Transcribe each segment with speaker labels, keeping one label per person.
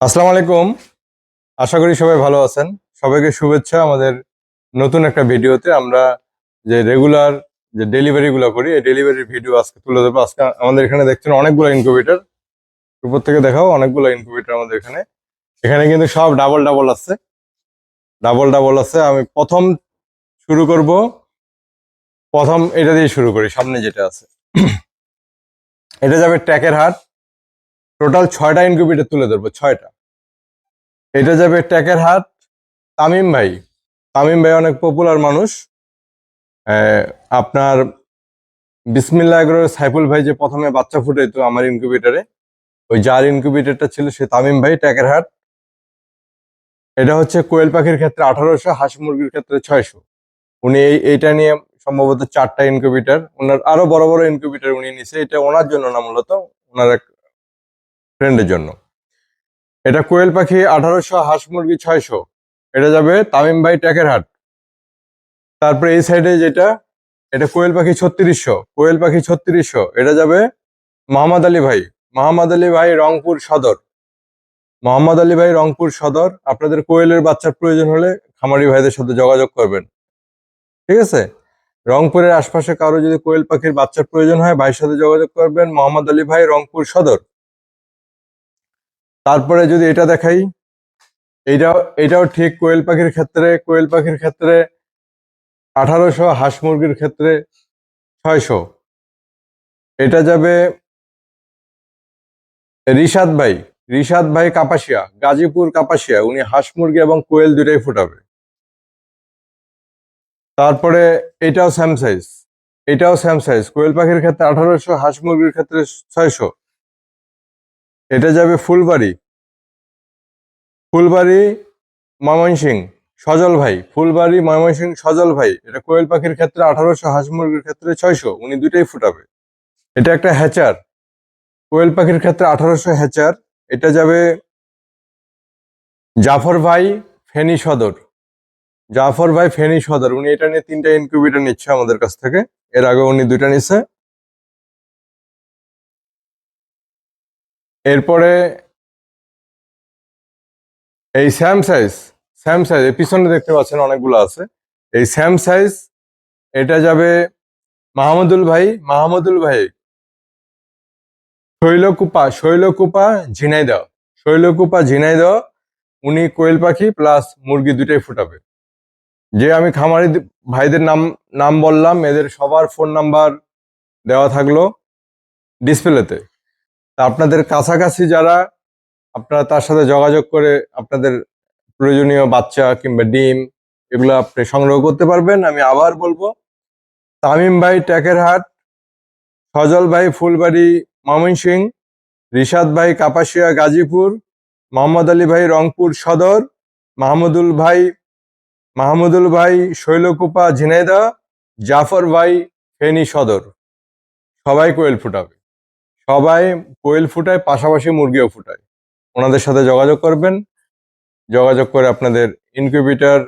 Speaker 1: আসসালামু আলাইকুম। আশা করি সবাই ভালো আছেন। সবাইকে শুভেচ্ছা আমাদের নতুন একটা ভিডিওতে। আমরা যে রেগুলার যে ডেলিভারি গুলো করি, এই ডেলিভারির ভিডিও আজকে তুলে দেবো আজকে আমাদের এখানে দেখছেন অনেকগুলো ইনকিউবেটর উপর থেকে দেখাও অনেকগুলো ইনকিউবেটর আমাদের এখানে। এখানে কিন্তু সব ডাবল ডাবল আছে। ডাবল ডাবল আছে। আমি প্রথম শুরু করব। প্রথম এটা দিয়ে শুরু করি, সামনে যেটা আছে। এটা যাবে ট্যাকের হাট। টোটাল ছয়টা ইনকিউবেটর তুলে ধরবো, ছয়টা। এটা যাবে ট্যাকের হাট তামিম ভাই। তামিম ভাই অনেক পপুলার মানুষ। আপনার বিসমিল্লা এগুলোর সাইফুল ভাই যে প্রথমে বাচ্চা ফুটাইতো আমার ইনকিউবেটরে ওই যার ইনকিউবেটরটা ছিল সে তামিম ভাই ট্যাকের হাট এটা হচ্ছে কোয়েল পাখির ক্ষেত্রে আঠারোশো, হাঁস মুরগির ক্ষেত্রে ছয়শো। উনি এই, এইটা নিয়ে সম্ভবত চারটা ইনকিউবেটর ওনার আরও বড় বড় ইনকিউবেটর উনি নিছে। এটা ওনার জন্য না মূলত, ওনার এক ফ্রেন্ডের জন্য। এটা কোয়েল পাখি আঠারোশো, হাঁস মুরগি ছয়শো। এটা যাবে তামিম ভাই ট্যাকের হাট। তারপরে এই সাইডে যেটা, এটা কোয়েল পাখি ছত্রিশশো, কোয়েল পাখি ছত্রিশশো। এটা যাবে মোহাম্মদ আলী ভাই। মোহাম্মদ আলী ভাই রংপুর সদর। মোহাম্মদ আলী ভাই রংপুর সদর। আপনাদের কোয়েলের বাচ্চার প্রয়োজন হলে খামারি ভাইদের সাথে যোগাযোগ করবেন। ঠিক আছে? রংপুরের আশপাশে কারও যদি কোয়েল পাখির বাচ্চার প্রয়োজন হয়, ভাইয়ের সাথে যোগাযোগ করবেন মোহাম্মদ আলী ভাই রংপুর সদর। তারপরে যদি এটা দেখাই, এইটাও এটাও ঠিক কোয়েল পাখির ক্ষেত্রে, কোয়েল পাখির ক্ষেত্রে আঠারোশো, হাঁস মুরগির ক্ষেত্রে ছয়শো। এটা যাবে রিশাদ ভাই রিশাদ ভাই কাপাসিয়া, গাজীপুর কাপাসিয়া, উনি হাঁস মুরগি এবং কোয়েল দুটাই ফুটাবে। তারপরে এটাও স্যাম সাইজ এটাও স্যাম সাইজ কোয়েল পাখির ক্ষেত্রে আঠারোশো, হাঁস মুরগির ক্ষেত্রে ছয়শো। এটা যাবে ফুলবাড়ি। ফুলবাড়ি ময়মনসিং, সজল ভাই। ফুলবাড়ি, ময়মনসিং, সজল ভাই। এটা কোয়েল পাখির ক্ষেত্রে আঠারোশো, হাঁস মুরগির ক্ষেত্রে ছয়শো। উনি দুইটাই ফুটাবে। এটা একটা হ্যাচার। কোয়েল পাখির ক্ষেত্রে আঠারোশো হ্যাচার। এটা যাবে জাফর ভাই, ফেনী সদর। জাফর ভাই, ফেনী সদর। উনি এটা নিয়ে তিনটা ইনকিউবেটর নিচ্ছে আমাদের কাছ থেকে। এর আগে উনি দুইটা নিচ্ছে এরপরে এই স্যাম সাইজ স্যাম সাইজ পিছনে দেখতে পাচ্ছেন অনেকগুলো আছে। এই স্যাম সাইজ এটা যাবে মাহমুদুল ভাই মাহমুদুল ভাই, শৈলকুপা শৈলকুপা ঝিনাইদহ শৈলকুপা ঝিনাইদহ, উনি কোয়েল পাখি প্লাস মুরগি দুটাই ফুটাবে। যে আমি খামারি ভাইদের নাম নাম বললাম, এদের সবার ফোন নাম্বার দেওয়া থাকল ডিসপ্লেতে তা আপনাদের কাছাকাছি যারা, আপনারা তার সাথে যোগাযোগ করে আপনাদের প্রয়োজনীয় বাচ্চা কিংবা ডিম এগুলো আপনি সংগ্রহ করতে পারবেন। আমি আবার বলব, তামিম ভাই ট্যাকের হাট সজল ভাই ফুলবাড়ি ময়মনসিং রিশাদ ভাই কাপাসিয়া গাজীপুর, মোহাম্মদ আলী ভাই রংপুর সদর, মাহমুদুল ভাই মাহমুদুল ভাই শৈলকুপা ঝিনাইদা জাফর ভাই ফেনী সদর। সবাই কোয়েল ফুটাবে। সবাই কোয়েল ফুটায়, পাশাপাশি মুরগিও ফুটায়। ওনাদের সাথে যোগাযোগ করবেন। যোগাযোগ করে আপনাদের ইনকিউবেটর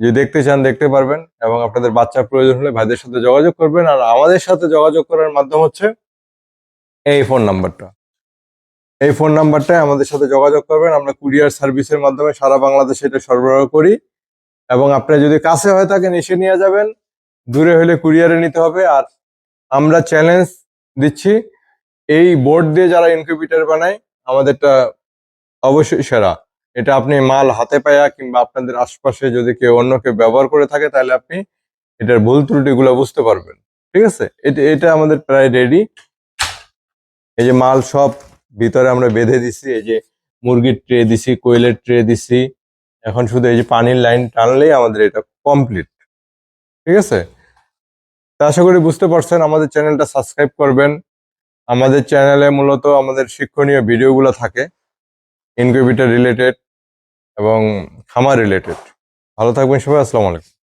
Speaker 1: যদি দেখতে চান, দেখতে পারবেন এবং আপনাদের বাচ্চার প্রয়োজন হলে ভাইদের সাথে যোগাযোগ করবেন। আর আমাদের সাথে যোগাযোগ করার মাধ্যম হচ্ছে এই ফোন নাম্বারটা এই ফোন নাম্বারটায় আমাদের সাথে যোগাযোগ করবেন। আমরা কুরিয়ার সার্ভিসের মাধ্যমে সারা বাংলাদেশে এটা সরবরাহ করি এবং আপনি যদি কাছে হয়ে থাকেন, এসে নিয়ে যাবেন। দূরে হলে কুরিয়ারে নিতে হবে। আর আমরা চ্যালেঞ্জ দিচ্ছি এই বোর্ড দিয়ে যারা ইনকিউবেটর বানায়, আমাদেরটা অবশ্যই সেরা। এটা আপনি মাল হাতে পায়া কিংবা আপনাদের আশপাশে যদি কেউ অন্য কেউ ব্যবহার করে থাকে, তাহলে আপনি এটার ভুল ত্রুটিগুলো বুঝতে পারবেন। ঠিক আছে? এটা এটা আমাদের প্রায় রেডি এই যে মাল সব ভিতরে আমরা বেঁধে দিছি, এই যে মুরগির ট্রে দিছি, কোয়েলের ট্রে দিছি। এখন শুধু এই যে পানির লাইন টানলেই আমাদের এটা কমপ্লিট ঠিক আছে? তা আশা করি বুঝতে পারছেন। আমাদের চ্যানেলটা সাবস্ক্রাইব করবেন। আমাদের চ্যানেলে মূলত আমাদের শিক্ষণীয় ভিডিওগুলো থাকে ইনকিউবেটর রিলেটেড এবং খামার রিলেটেড ভালো থাকবেন সবাই, আসসালামু আলাইকুম।